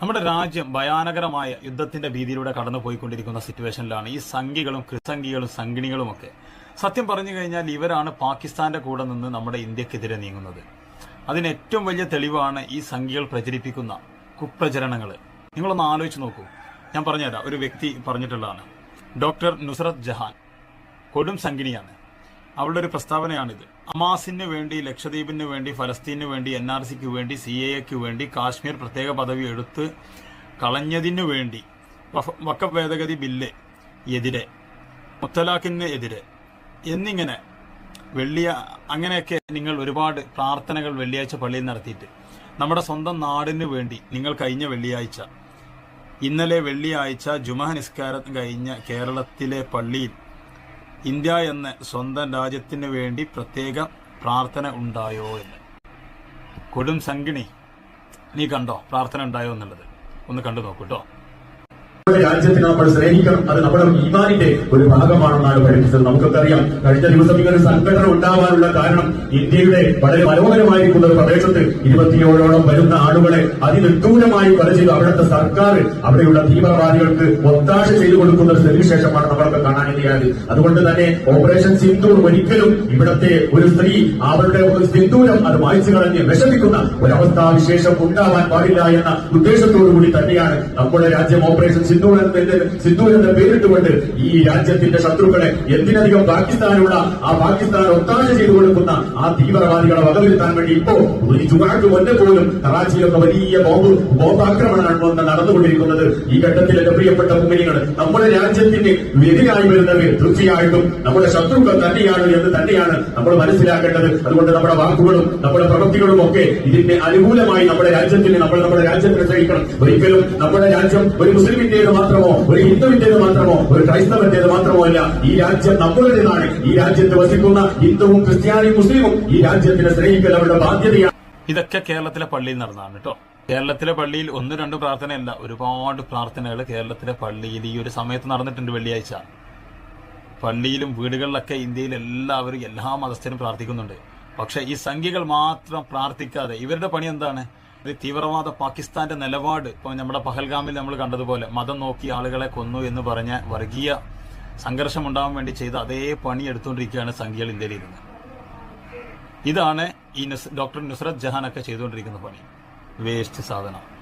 നമ്മുടെ രാജ്യം ഭയാനകരമായ യുദ്ധത്തിന്റെ ഭീതിയിലൂടെ കടന്നു പോയിക്കൊണ്ടിരിക്കുന്ന സിറ്റുവേഷനിലാണ് ഈ സംഘികളും കൃസംഘികളും സംഘിണികളും ഒക്കെ സത്യം പറഞ്ഞു കഴിഞ്ഞാൽ ഇവരാണ് പാകിസ്ഥാന്റെ കൂടെ നിന്ന് നമ്മുടെ ഇന്ത്യക്കെതിരെ നീങ്ങുന്നത്. അതിന് ഏറ്റവും വലിയ തെളിവാണ് ഈ സംഘികൾ പ്രചരിപ്പിക്കുന്ന കുപ്രചരണങ്ങൾ. നിങ്ങളൊന്ന് ആലോചിച്ച് നോക്കൂ. ഞാൻ പറഞ്ഞുതരാം. ഒരു വ്യക്തി പറഞ്ഞിട്ടുള്ളതാണ്. ഡോക്ടർ നുസ്രത് ജഹാൻ കൊടും സംഘിണിയാണ്. അവളുടെ ഒരു പ്രസ്താവനയാണിത്. അമാസിന് വേണ്ടി ലക്ഷദ്വീപിന് വേണ്ടി ഫലസ്തീനു വേണ്ടി എൻ ആർ സിക്ക് വേണ്ടി സി എ എക്ക് വേണ്ടി കാശ്മീർ പ്രത്യേക പദവി എടുത്ത് കളഞ്ഞതിനു വേണ്ടി വക്ക ഭേദഗതി ബില്ല് എതിരെ മുത്തലാഖിന് എതിരെ എന്നിങ്ങനെ വെള്ളിയ അങ്ങനെയൊക്കെ നിങ്ങൾ ഒരുപാട് പ്രാർത്ഥനകൾ വെള്ളിയാഴ്ച പള്ളിയിൽ നടത്തിയിട്ട്. നമ്മുടെ സ്വന്തം നാടിന് വേണ്ടി നിങ്ങൾ കഴിഞ്ഞ വെള്ളിയാഴ്ച ഇന്നലെ വെള്ളിയാഴ്ച ജുമാ നിസ്കാരം കഴിഞ്ഞ കേരളത്തിലെ പള്ളിയിൽ ഇന്ത്യ എന്ന സ്വന്തം രാജ്യത്തിന് വേണ്ടി പ്രത്യേക പ്രാർത്ഥന ഉണ്ടായോ എന്ന്. കൊടും സംഗിണി നീ കണ്ടോ പ്രാർത്ഥന ഉണ്ടായോ എന്നുള്ളത്? ഒന്ന് കണ്ടു നോക്കൂ കേട്ടോ രാജ്യത്തിനെ നമ്മൾ സ്നേഹിക്കണം. അത് നമ്മുടെ ഈമാനിന്റെ ഒരു ഭാഗമാണെന്നാണ് പഠിപ്പിച്ചത്. നമുക്കൊക്കെ അറിയാം കഴിഞ്ഞ ദിവസം ഇങ്ങനെ സംഘടന ഉണ്ടാവാനുള്ള കാരണം ഇന്ത്യയുടെ വളരെ മനോഹരമായിരിക്കുന്ന ഒരു പ്രദേശത്ത് ഇരുപത്തിയേഴോളം വരുന്ന ആളുകളെ അതിനിർദൂരമായി കൊല ചെയ്തു. അവിടുത്തെ സർക്കാർ അവിടെയുള്ള തീവ്രവാദികൾക്ക് ഒത്താശ ചെയ്തു കൊടുക്കുന്ന ഒരു സ്ഥിതിവിശേഷമാണ് നമ്മളൊക്കെ കാണാനിടയായത്. അതുകൊണ്ട് തന്നെ ഓപ്പറേഷൻ സിന്ദൂർ ഒരിക്കലും ഇവിടത്തെ ഒരു സ്ത്രീ അവരുടെ ഒരു സിന്ദൂരം അത് വായിച്ചു കളഞ്ഞ് വിഷമിക്കുന്ന ഒരവസ്ഥാവിശേഷം ഉണ്ടാവാൻ പാടില്ല എന്ന ഉദ്ദേശത്തോടു കൂടി തന്നെയാണ് നമ്മുടെ രാജ്യം ഓപ്പറേഷൻ എന്ന പേരിട്ട് എന്ന പേരിട്ടുകൊണ്ട് ഈ രാജ്യത്തിന്റെ ശത്രുക്കളെ എന്തിനധികം പാകിസ്ഥാനുള്ള ആ പാകിസ്ഥാൻ ഒത്താശ ചെയ്തു കൊടുക്കുന്ന ആ തീവ്രവാദികളെ വകവരുത്താൻ വേണ്ടി ഇപ്പോ ഒരു ചുവാഴ്ച മുന്നേ പോലും കറാച്ചിയിലൊക്കെ വലിയ ബോംബ് ബോംബാക്രമണമാണ് നടന്നുകൊണ്ടിരിക്കുന്നത്. ഈ ഘട്ടത്തിൽ എന്റെ പ്രിയപ്പെട്ട മുമ്പിനികൾ നമ്മുടെ രാജ്യത്തിന് എതിരായി വരുന്നവർ തീർച്ചയായിട്ടും നമ്മുടെ ശത്രുക്കൾ തന്നെയാണ് എന്ന് തന്നെയാണ് നമ്മൾ മനസ്സിലാക്കേണ്ടത്. അതുകൊണ്ട് നമ്മുടെ വാക്കുകളും നമ്മുടെ പ്രവൃത്തികളും ഒക്കെ ഇതിന്റെ അനുകൂലമായി നമ്മുടെ രാജ്യത്തിന് നമ്മൾ നമ്മുടെ രാജ്യത്തിന് ശ്രമിക്കണം ഒരിക്കലും നമ്മുടെ രാജ്യം ഒരു മുസ്ലിമിന്റേത് മാത്രമോ ഒരു ഹിന്ദുവിന്റേത് മാത്രമോ ഒരു ക്രൈസ്തവന്റേത് മാത്രമോ അല്ല ഈ രാജ്യം നമ്മുടേതാണ് ഈ രാജ്യത്ത് വസിക്കുന്ന ഹിന്ദുവും ക്രിസ്ത്യാനിയും മുസ്ലിമും ഈ രാജ്യത്തിനെ സ്നേഹിക്കൽ അവരുടെ ബാധ്യതയാണ്. ഇതൊക്കെ കേരളത്തിലെ പള്ളിയിൽ നടന്നതാണ് കേട്ടോ. കേരളത്തിലെ പള്ളിയിൽ ഒന്ന് രണ്ട് പ്രാർത്ഥനയല്ല ഒരുപാട് പ്രാർത്ഥനകൾ കേരളത്തിലെ പള്ളിയിൽ ഈ ഒരു സമയത്ത് നടന്നിട്ടുണ്ട് വെള്ളിയാഴ്ച. പള്ളിയിലും വീടുകളിലൊക്കെ ഇന്ത്യയിൽ എല്ലാവരും എല്ലാ മതസ്ഥരും പ്രാർത്ഥിക്കുന്നുണ്ട്. പക്ഷെ ഈ സംഖ്യകൾ മാത്രം പ്രാർത്ഥിക്കാതെ ഇവരുടെ പണി എന്താണ്? തീവ്രവാദ പാകിസ്ഥാന്റെ നിലപാട് ഇപ്പൊ നമ്മുടെ പഹൽഗാമിൽ നമ്മൾ കണ്ടതുപോലെ മതം നോക്കി ആളുകളെ കൊന്നു എന്ന് പറഞ്ഞ വർഗീയ സംഘർഷം ഉണ്ടാവാൻ വേണ്ടി ചെയ്ത അതേ പണി എടുത്തുകൊണ്ടിരിക്കുകയാണ് സംഖ്യകൾ ഇന്ത്യയിൽ ഇരുന്ന്. ഇതാണ് ഈ ഡോക്ടർ നുസ്രത് ജഹാനൊക്കെ ചെയ്തുകൊണ്ടിരിക്കുന്ന പണി. വേസ്റ്റ് സാധനം.